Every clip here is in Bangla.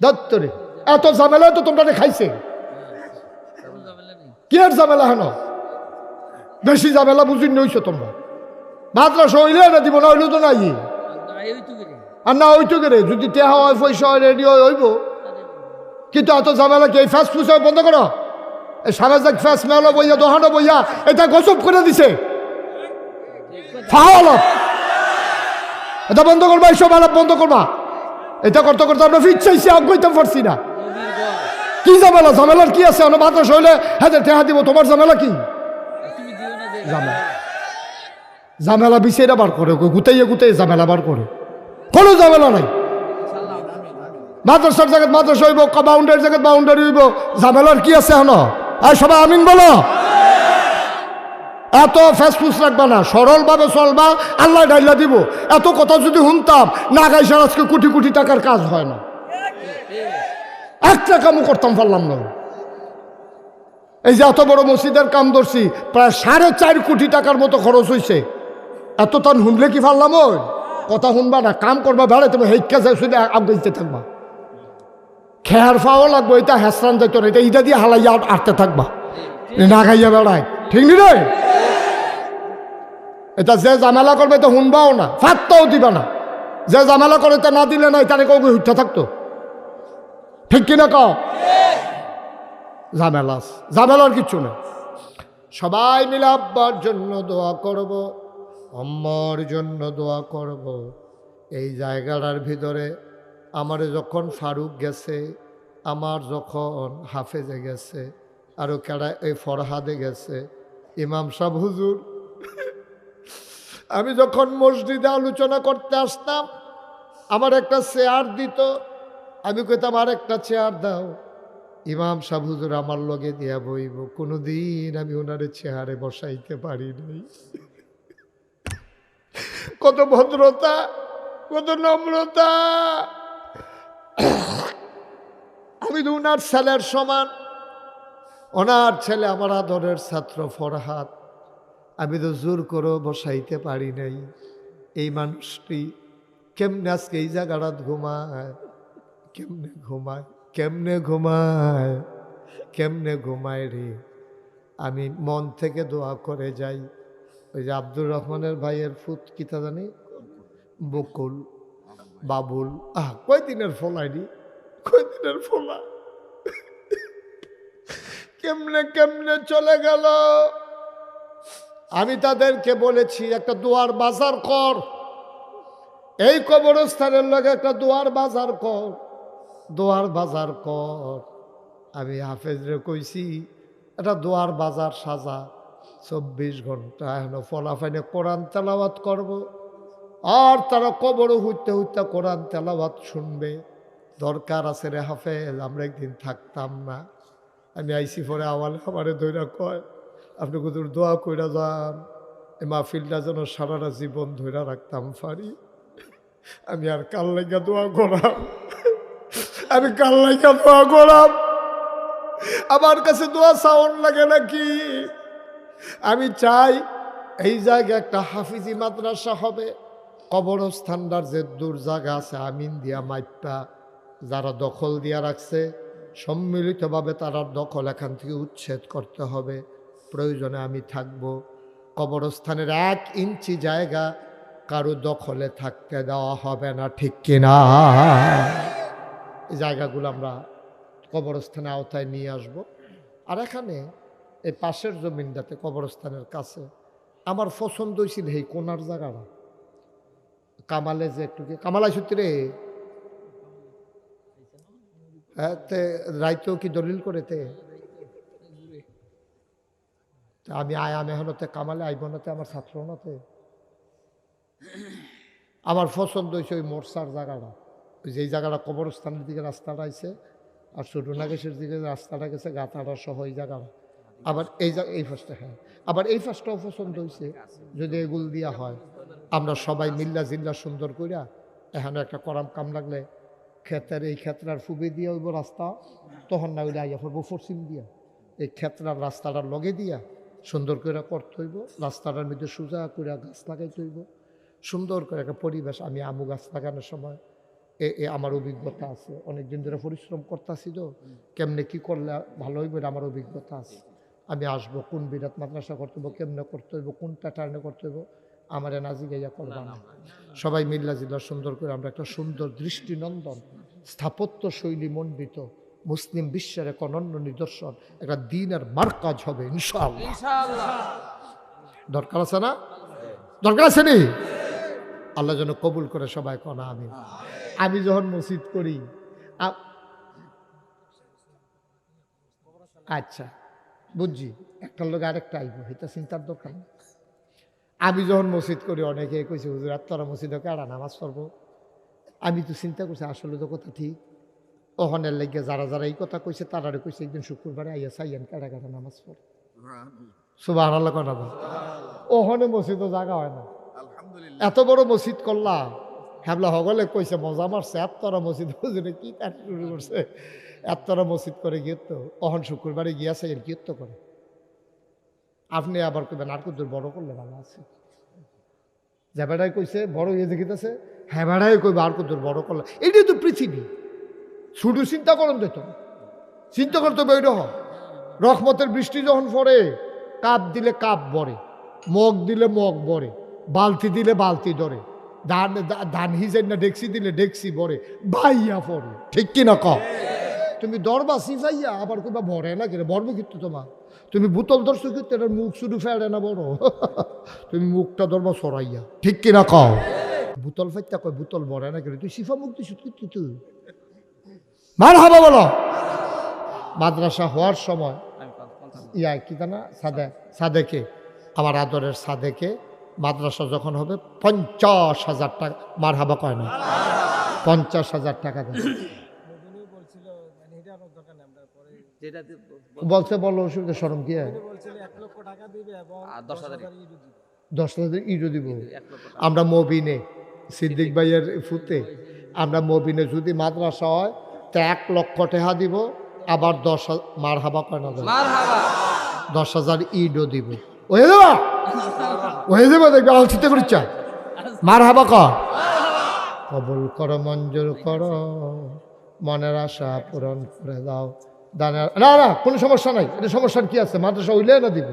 দত্তরে। এত ঝামেলা তো তোমরা খাইছে কি আর ঝামেলা হেন বেশি ঝামেলা বুঝি নইছো তোমরা। মাদ্রাসা হইলে না দিব না, হইলে তো নাই। আর না হইতো রে? যদি টেহা হয়, পয়সা হয়, রেডি হয়, হইব। কিন্তু এত ঝামেলা কি? এই ফাস্ট ফুড বন্ধ করো। এই সামাজিক ফাস্ট মেলো বইয়া, দোহানো বইয়া, এটা গজব করে দিছে। ফাওয়াল। এটা বন্ধ করবা, এইসব আলাপ বন্ধ করবা। এটা করতে করতে আমরা ফিট চাইছি আগ্রহতে পারছি না। কি ঝামেলা? ঝামেলার কি আছে? আমরা মাদ্রাসা হইলে হ্যাঁ টেহা দিব। তোমার ঝামেলা কি? ঝামেলা। ঝামেলা বার করে গুতাইয়ে গুতাইয়ে ঝামেলা বার করে। কোনো ঝামেলা নাই। মাদ্রাসার জায়গায় মাদ্রাসা হইব বাউন্ডারির জায়গায় বাউন্ডারি হইব। ঝামেলার কি আছে হন আর সবাই আমিন বলো। এত ফেসফুস রাখবা না, সরলভাবে চলবা, আল্লাহ ডাইলা দিব। এত কথা যদি শুনতাম, না গাইসার আজকে কোটি কোটি টাকার কাজ হয় না। একটা কামও করতাম, পারলাম না। এই যে এত বড় মসজিদের কাম ধরছি, প্রায় সাড়ে চার কোটি টাকার মতো খরচ হয়েছে এত তান শুনলে কি পারলাম ওই? কথা শুনবা না, কাম করবা বেড়াই তুমি হেইকা যাই, শুধু আগাইতে থাকবা। খেয়ার ফাও লাগবো, এটা হেসরান যাইতো না, এটা ইটা দিয়ে হালাইয়া আটতে থাকবা। না খাইয়া বেড়ায়। ঠিক নি রে? এটা যে জামেলা করবে তো শুনবাও না ফাত্তাও দিবা না। যে জামেলা করে তা না দিলে না তারে কাউকে হুঠা থাকতো। ঠিক কিনা কও? ঝামেলা আছে। ঝামেলার কিচ্ছু নেই। সবাই মিলে আব্বার জন্য দোয়া করব, আম্মার জন্য দোয়া করব। এই জায়গাটার ভিতরে আমার যখন ফারুক গেছে, আমার যখন হাফেজে গেছে আরও কেডা এই ফরহাদে গেছে ইমাম সাহ হুজুর। আমি যখন মসজিদে আলোচনা করতে আসতাম, আমার একটা চেয়ার দিত। আমি কইতাম আর একটা চেয়ার দাও। ইমাম সাহ হুজুর, আমার লগে দিয়া বইব। কোনোদিন আমি ওনারে চেয়ারে বসাইতে পারি নাই। কত ভদ্রতা, কত নম্রতা। আমি তো ওনার ছেলের সমান। ওনার ছেলে আমার আদরের ছাত্র ফরহাদ। আমি তো জোর করে বসাইতে পারি নাই। এই মানুষটি কেমনে আজকে এই জায়গাটা ঘুমায়? কেমনে ঘুমায়? কেমনে ঘুমায়? কেমনে ঘুমায় রে? আমি মন থেকে দোয়া করে যাই। ওই যে আব্দুর রহমানের ভাইয়ের ফুত কিতা জানি? বকুল, বাবুল। আহ, কয়দিনের ফলাইনি কয় দিনের ফলা? কেমনে কেমনে চলে গেল? আমি তাদেরকে বলেছি, একটা দুয়ার বাজার কর। এই কবরস্থানের লগে একটা দুয়ার বাজার কর। দোয়ার বাজার কর। আমি হাফেজরে কইছি, এটা দোয়ার বাজার সাজা। চব্বিশ ঘণ্টা এখন ফলাফাইনে কোরআন তেলাওয়াত করব। আর তারা কবর হুইতে হুইতে কোরআন তেলাওয়াত শুনবে। দরকার আছে রে হাফেজ, আমরা একদিন থাকতাম না। আমি আইসি পরে আওয়ালে, আমারে দৈরা কয়, আপনি কুদুর দোয়া কইরা যান এই মাহফিলটা যেন সারাটা জীবন ধইরা রাখতাম পারি আমি আর কাল লেগা দোয়া করাম, আমি কাল লেগা দোয়া করাম। আমার কাছে দোয়া সাউন্ড লাগে নাকি? আমি চাই এই জায়গায় একটা হাফিজি মাদ্রাসা হবে, কবরস্থানটার যে দূর জায়গা আছে, আমিন দিয়া মাইপা যারা দখল দিয়া রাখছে সম্মিলিতভাবে তারা দখল এখান থেকে উচ্ছেদ করতে হবে। প্রয়োজনে আমি থাকব। কবরস্থানের এক ইঞ্চি জায়গা কারও দখলে থাকতে দেওয়া হবে না, ঠিক কিনা? এই জায়গাগুলো আমরা কবরস্থানে আওতায় নিয়ে আসব। আর এখানে এই পাশের জমিনটাতে কবরস্থানের কাছে আমার পছন্দ হয়েছিল এই কোনার জায়গাটা। কামালে যে একটু কামালাই সত্যি রে। তে রাইতেও কি দলিল করে তে তা আমি আয়াম এখনতে কামালে, আইব নাতে আমার ছাত্র নাতে আমার পছন্দ হয়েছে ওই মোরসার জায়গাটা। ওই যে এই জায়গাটা কবরস্থানের দিকে রাস্তাটা আছে আর ছোটনাগেশের দিকে রাস্তাটা গেছে গাতাটা সহ এই জায়গাটা। আবার এই এই ফার্স্টটা হ্যাঁ। আবার এই ফার্স্টটাও পছন্দ হয়েছে যদি এগুল দিয়া হয়। আমরা সবাই মিল্লা জিল্লা সুন্দর কইরা এখানে একটা করাম কাম লাগলে ক্ষেতের এই ক্ষেত্রার ফুবে দিয়া হইব রাস্তা, তখন না ওইটা আইয়া পড়ব পশ্চিম দিয়া। এই ক্ষেত্রার রাস্তাটার লগে দিয়া সুন্দর করে করতে হইব, রাস্তাটার মধ্যে সোজা করে গাছ লাগাইতে হইব। সুন্দর করে একটা পরিবেশ, আমি আমু গাছ লাগানোর সময় এ এ আমার অভিজ্ঞতা আছে। অনেকদিন ধরে পরিশ্রম করতেছি তো, কেমনে কি করলে ভালো হইবে আমার অভিজ্ঞতা আছে। আমি আসব, কোন বিরাট মাদ্রাসা করতে কেমনে করতে হইব কোন প্যাটার্নে করতে হইব আমার নাজি গাইয়া করবা না। সবাই মিল্লা জিল্লা সুন্দর করে আমরা একটা সুন্দর দৃষ্টিনন্দন স্থাপত্য শৈলী মণ্ডিত মুসলিম বিশ্বের এক অনন্য নিদর্শন একটা দিনের মার্কাজ হবে ইনশাআল্লাহ। দরকার আছে না? দরকার আছে নি? আল্লাহ যেন কবুল করে সবাই কনা আমি আমি যখন মসজিদ করি আচ্ছা বুঝছি। একটার লোক আরেকটা আইব এটা চিন্তার দরকার। আমি যখন মসজিদ করি অনেকে কইছে হুজুর তোরা মসজিদে কারা নামাজ পড়ব? আমি তো চিন্তা করছি আসলে তো কথা ঠিক। ওখানের লাগিয়ে যারা যারা এই কথা কইছে তারারে কইছে একদিন শুক্রবারে আইয়া সাইয়ান কারা কারা নামাজ পড়ে? সুবাহ আল্লাহ কথা ওখানে মসজিদও জায়গা হয় না। এত বড় মসজিদ করলাম। হ্যাবলা হগলে কইছে মজা মারছে এতরা মসজিদ হুজুরে কি তার শুরু করছে? এতরা মসজিদ করে গিয়ে তো অহন শুক্রবারে গিয়াছে এর গিয়ে তো করে? আপনি আবার কইবেন, আর কুদ্দুর বড় করলে ভালো আছে? যে কইছে, বড় ইয়ে দেখিতেছে? হ্যাঁ বেড়াই কইবে, আর কুদ্দুর বড় করলে এটাই তো পৃথিবী। শুধু চিন্তা করেন তো। চিন্তা করতে হবে ওইটা রহমতের বৃষ্টি যখন পড়ে, কাপ দিলে কাপ বরে, মগ দিলে মগ বরে, বালতি দিলে বালতি ধরে, ধান ধান হিসেব না ডেক্সি দিলে ডেক্সি বরে ভাইয়া পড়ে। ঠিক কি না কও? তুমি দরবা সিফাইয়া আবার কোবা ভরে না কিরে বরবো কিন্তু তোমার। তুমি বুতল ধরছো কি? এটার মুখ শুধু ফেড়ে না বড়। তুমি মুখটা ধরবা সরাইয়া। ঠিক কি না কও? বুতল ফাইতা কয় বুতল ভরে না কিরে তুই সিফা মুখ দিস কিন্তু তুই? মার হাবা বলো। মাদ্রাসা হওয়ার সময় ইয়া কি জানা? সাদে সাদেকে। আমার আদরের সাদেকে মাদ্রাসা যখন হবে পঞ্চাশ হাজার টাকা মার হাবা কয় না? পঞ্চাশ হাজার টাকা দেয়। যেটা দি- বলছে বলো অসুবিধা সরম কি দশ হাজার দশ দিব। আমরা মবিনে সিদ্দিক ভাইয়ের ফুতে আমরা মবিনে যদি মাদ্রাসা হয় তা এক লক্ষ টাকা দিব আবার দশ মার হাবা কয় না দেয়। দশ হাজার ইডও দিব। ওয়ে দেবা! ওয়ে দেবা দেখবে আলোচিত করিচ্ছা মার হাবা কর কবুল করো মঞ্জুর করো মনের আশা পূরণ করে দাও। না না কোনো সমস্যা নাই। এটা সমস্যার কি আছে? মাদ্রাসা হইলে না দিব?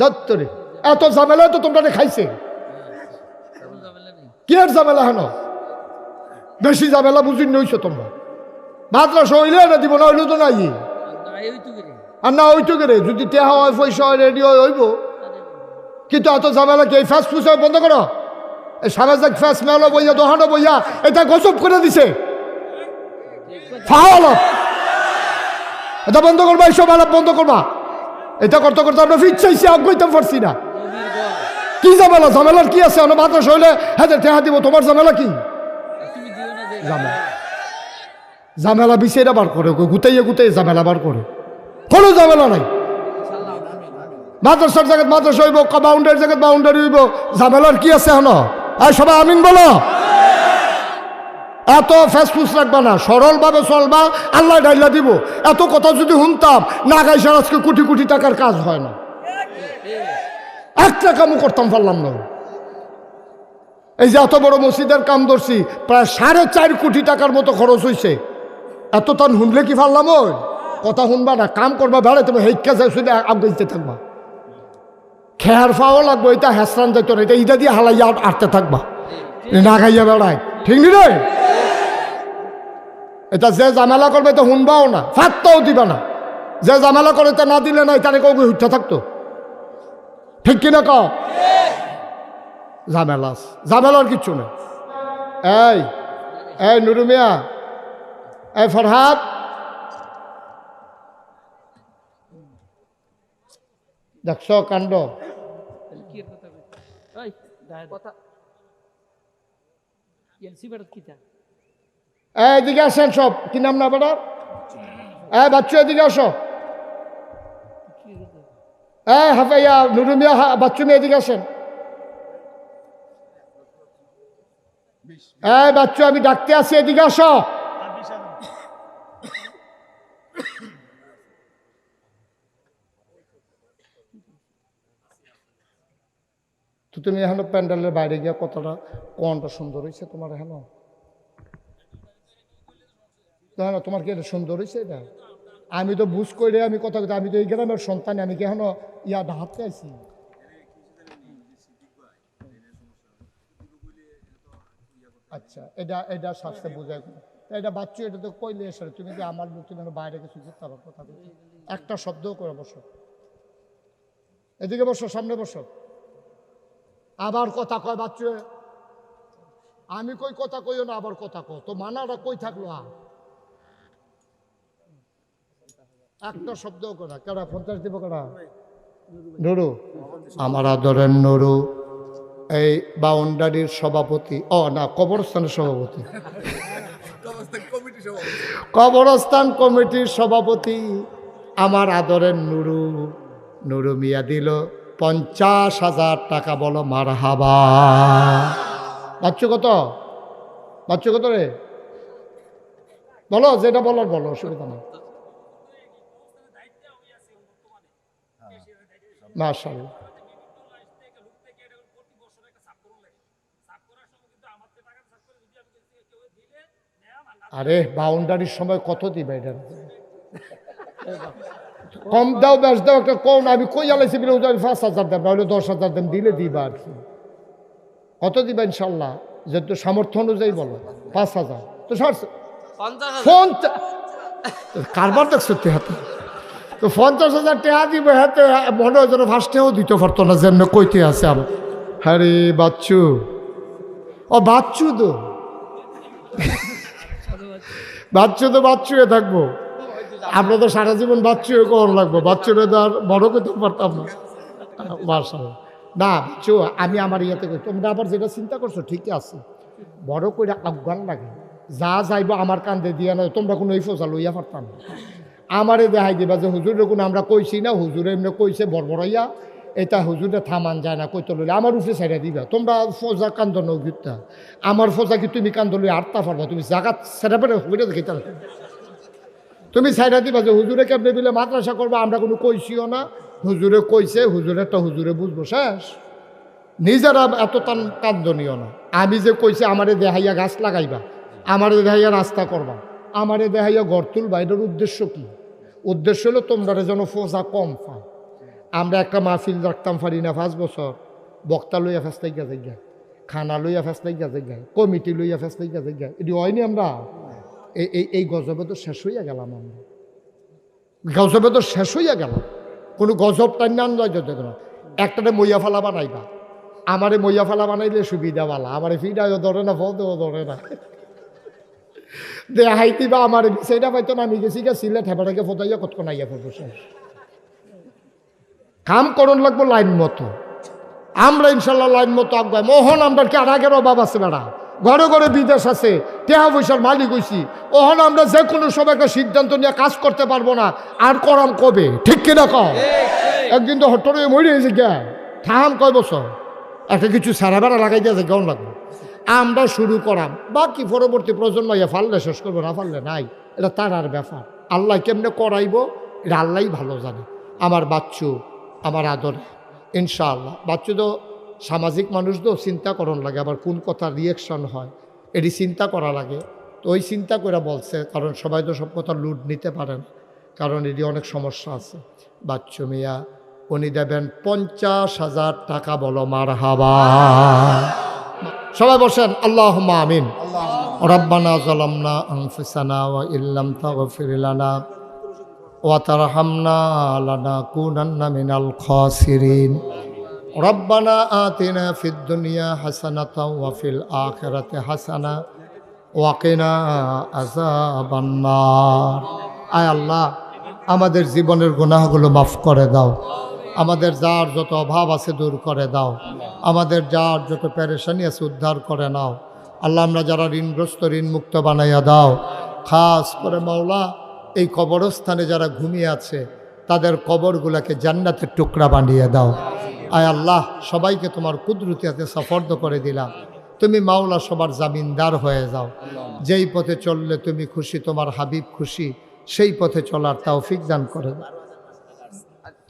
দত্তরে। এত ঝামেলা তো তোমরা খাইছে। কি আর ঝামেলা হেন বেশি ঝামেলা বুঝি নইছো তোমরা। মাদ্রাসা হইলে না দিব না হইলে তো নাই। আর না, ওইটু করে যদি টেহা হয় পয়সা হয় রেডি হয় হইব। কিন্তু এত ঝামেলা কি? এই ফাস্ট ফুড বন্ধ করো। সামাজিক ফাস্ট মেলো বইয়া দোহানো বইয়া এটা গজব করে দিছে। ফাহাল এটা বন্ধ করবা এইসব আলাপ বন্ধ করবা। এটা করতে করতে আমরা ফিট চাইছি আগাইতে পারছি না। কি ঝামেলা? ঝামেলার কি আছে? আমরা মাদ্রাসা হইলে হ্যাঁ ঠেহা দিব। তোমার ঝামেলা কি? ঝামেলা। ঝামেলা বিষয়টা বার করে গুতাইয়ে গুতাইয়ে ঝামেলা বার করে। কোনো ঝামেলা নাই। মাদ্রাসার জায়গায় মাদ্রাসা হইব বাউন্ডারির জায়গায় বাউন্ডারি হইব। ঝামেলার কি আছে হন আর সবাই আমিন বলো। এত ফেসফুস রাখবা না, সরলভাবে চলবা, আল্লাহ ডাইলা দিব। এত কথা যদি শুনতাম, না গাইসার আজকে কোটি কোটি টাকার কাজ হয় না। একটা কামও করতাম, পারলাম না। এই যে এত বড় মসজিদের কাম ধরছি, প্রায় সাড়ে চার কোটি টাকার মতো খরচ হয়েছে এত তান শুনলে কি পারলাম ওই? কথা শুনবা না, কাম করবা বেড়ে তুমি হেইকা যাই শুনে আগাইতে থাকবা। খেয়ার ফাও লাগবো, এটা হেসরান যাইতো না, এটা ইটা দিয়ে হালাইয়া আটতে থাকবা। না খাইয়া বেড়ায়। ঠিক নি রে? এটা যে জামেলা করবে তো শুনবাও না ফাত্তাও দিবা না। যে জামেলা করে তা না দিলে না তারে কেউ উঠতে থাকতো ঠিক কিনা কও? ঝামেলা আছে। ঝামেলার কিচ্ছু নেই। এই এই নুরু মিয়া, এই ফরহাদ। দেখছ কাণ্ড? কি কথা এদিকে আসেন সব। কি নাম না বেটার? এই বাচ্চু, এদিকে আসো। হ্যাঁ হাফাইয়া নুরু মিয়া হা- বাচ্চু মিয়া এদিকে আসেন। এই বাচ্চু, আমি ডাকতে আসি, এদিকে আসো। তো তুমি এখন প্যান্ডেলের বাইরে গিয়ে কতটা কোনটা সুন্দর হয়েছে তোমার এখন? না না, তোমার কি এটা সুন্দর হয়েছে এটা? আমি তো বুঝ করে আমি কথা কথা আমি তো এই গ্রামের সন্তান, আমি কেন ইয়া ডাহাতে আছি আচ্ছা এটা এটা শাস্তে বোঝায়। এটা বাচ্চু, এটা তো কইলে এসে, তুমি কি আমার তুমি বাইরে কিছু করতে পারো? কথা একটা শব্দও করে, বসো। এদিকে বসো, সামনে বসো। আবার কথা কয় বাচ্চু। আমি কই কথা কইও না, আবার কথা কও। তো মানাটা কই থাকল আর একটা শব্দও করা কেডা? পঞ্চাশ দিব কেডা? নুরু। আমার আদরের নুরু এই বাউন্ডারির সভাপতি। ও না কবরস্থানের সভাপতি। কবরস্থান কমিটির সভাপতি। আমার আদরের নুরু। নুরু মিয়া দিল পঞ্চাশ হাজার টাকা বলো মার হাবা বাচ্চু কত? বাচ্চু কত রে? বলো যেটা বলার বলো অসুবিধা নেই। মাশাল্লাহ আরে বাউন্ডারির সময় কত দিবে এটা? কম দাও ব্যাস দাও একটা কম আমি কই আলাইছি বলে আমি পাঁচ হাজার দেব নাহলে দশ হাজার দেন দিলে দিবা আর কি। কত দিবা ইনশাল্লাহ যে যেহেতু সামর্থ্য অনুযায়ী বলো পাঁচ হাজার। তো সার পঞ্চাশ কারবার দেখছ তে হাতে? তো পঞ্চাশ হাজার টাকা দিব হাতে মনে হয় যেন ফার্স্টেও দিতে পারতো না যেন কইতে আছে আমার হ্যাঁ রে বাচ্চু। ও, বাচ্চু তো। বাচ্চু তো বাচ্চু হয়ে থাকব। আমরা তো সারা জীবন বাচ্চু হয়ে কখন লাগবো? বাচ্চুরে তো আর বড় করতে পারতাম না। মার্শাল না, বাচ্চু, আমি আমার ইয়েতে করি তোমরা আবার যেটা চিন্তা করছ, ঠিকই আছে। বড় করে আফগান লাগে। যা যাইব আমার কান্দে দিয়া নয়, তোমরা কোনো এই ফোজা লইয়া পারতাম না। আমারে দেখাই দিবা যে হুজুর কোনো আমরা কইছি না, হুজুরে এমনি কইছে, বড়বড়াইয়া, এটা হুজুরে থামান যায় না কইতে লইলে আমার উঠে ছেড়ে দিবা। তোমরা ফোজা কান্দ নৌকিতা আমার ফোজা কি তুমি কান্দ লই আটটা পারবা তুমি জাগাত ছেড়ে পেরে হুজুরে দেখিতে তুমি ছাইড়া দিবা যে হুজুরে কেমনে দিলে মাদ্রাসা করবা? আমরা কোনো কইছিও না। হুজুরে কইছে হুজুরেরটা হুজুরে বুঝব, শেষ। নিজেরা এত টান কান্দনীয় না। আমি যে কইছে, আমারে দেহাইয়া গাছ লাগাইবা। আমারে দেহাইয়া রাস্তা করবা। আমারে দেহাইয়া ঘর তুলবা এটার উদ্দেশ্য কি? উদ্দেশ্য হলো তোমরা যেন ফোজা কম পায় আমরা একটা মাহফিল রাখতাম পারি না পাঁচ বছর। বক্তা লইয়া ফেস্তাই গা যাই খানা লইয়া ফেস্তাই গা যাই কমিটি লইয়া ফেস্তাই গা যাই এটি হয়নি আমরা? এই এই গজবে তো শেষ হইয়া গেলাম আমরা। গজবে তো শেষ হইয়া গেলাম। কোনো গজব টাইনা আনলাই যদি না মইয়া ফালা বানাইবা। আমারে মইয়া ফালা বানাইলে সুবিধা বালা আমারে ফিডাও ধরে না ফদেও ধরে না। হাইতিবা আমার পাইতো না, আমি গেছি সিলেট ফতাইয়া কতক্ষণ আইয়া কাম করণ লাগবো লাইন মতো। আমরা ইনশাল্লাহ লাইন মতো আগাই। মোহন আমরা কি আর আগের অভাব আছে বেড়া? ঘরে ঘরে বিদেশ আছে, টেহা পয়সার মালিক হইছি। ওহন আমরা যে কোনো সময় সিদ্ধান্ত নিয়ে কাজ করতে পারব না। আর করাম কবে? ঠিক কিনা কম একদিন তো হট্টর মরে গেছে গে থাম কয় বছর? একটা কিছু সারা বেড়া লাগাই দিয়েছে কেমন লাগবে? আমরা শুরু করাম। বাকি পরবর্তী প্রজন্ম ইয়ে ফাললে শেষ করব, না ফাললে নাই। এটা তার আর ব্যাপার। আল্লাহ কেমনে করাইবো, এটা আল্লাহই ভালো জানে। আমার বাচ্চু, আমার আদরে, ইনশাআল্লাহ। বাচ্চু তো সামাজিক মানুষ তো, চিন্তা করণ লাগে। আবার কোন কথা রিয়েকশন হয়, এটি চিন্তা করা লাগে। তো ওই চিন্তা করে বলছে, কারণ সবাই তো সব কথা লুট নিতে পারেন কারণ এটি অনেক সমস্যা আছে। বাচ্চু মিয়া, উনি দেবেন পঞ্চাশ হাজার টাকা বলো মার হাবা সবাই বসেন আল্লাহ আমিন। রব্বানা জলামনা আনফুসানা ওয়া ইল্লাম তাগফির লানা ওয়া তারহামনা লানাকুনান্না মিনাল খাসিরিন। রব্বানা আতিনা ফিদ দুনিয়া হাসানাতাও ওয়া ফিল আখিরাতি হাসানা ওয়া কিনা আযাবান নার আয় আল্লাহ, আমাদের জীবনের গুনাহগুলো মাফ করে দাও। আমাদের যার যত অভাব আছে দূর করে দাও। আমাদের যার যত প্যারেশানি আছে উদ্ধার করে নাও। আল্লাহ, আমরা যারা ঋণগ্রস্ত ঋণ মুক্ত বানাইয়া দাও। খাস করে মাওলা, এই কবরস্থানে যারা ঘুমিয়ে আছে, তাদের কবরগুলোকে জান্নাতের টুকরা বানিয়ে দাও। আয় আল্লাহ, সবাইকে তোমার কুদরতিয়াতে সফর্দ করে দিলাম। তুমি মাওলা, সবার জামিনদার হয়ে যাও। যেই পথে চললে তুমি খুশি, তোমার হাবিব খুশি, সেই পথে চলার তৌফিক দান করে দাও।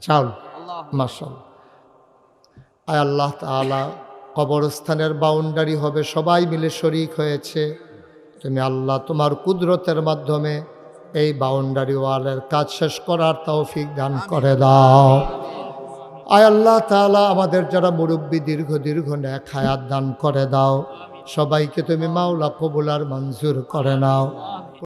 চাউল মাসাল আয় আল্লাহ তাআলা কবরস্থানের বাউন্ডারি হবে সবাই মিলে শরিক হয়েছে। তুমি আল্লাহ তোমার কুদরতের মাধ্যমে এই বাউন্ডারি ওয়ালের কাজ শেষ করার তৌফিক দান করে দাও। আয় আল্লাহ তাআলা আমাদের যারা মুরব্বী দীর্ঘ দীর্ঘ ন্যাক হায়াত দান করে দাও। সবাইকে তুমি মাওলা কবুলার মঞ্জুর করে নাও।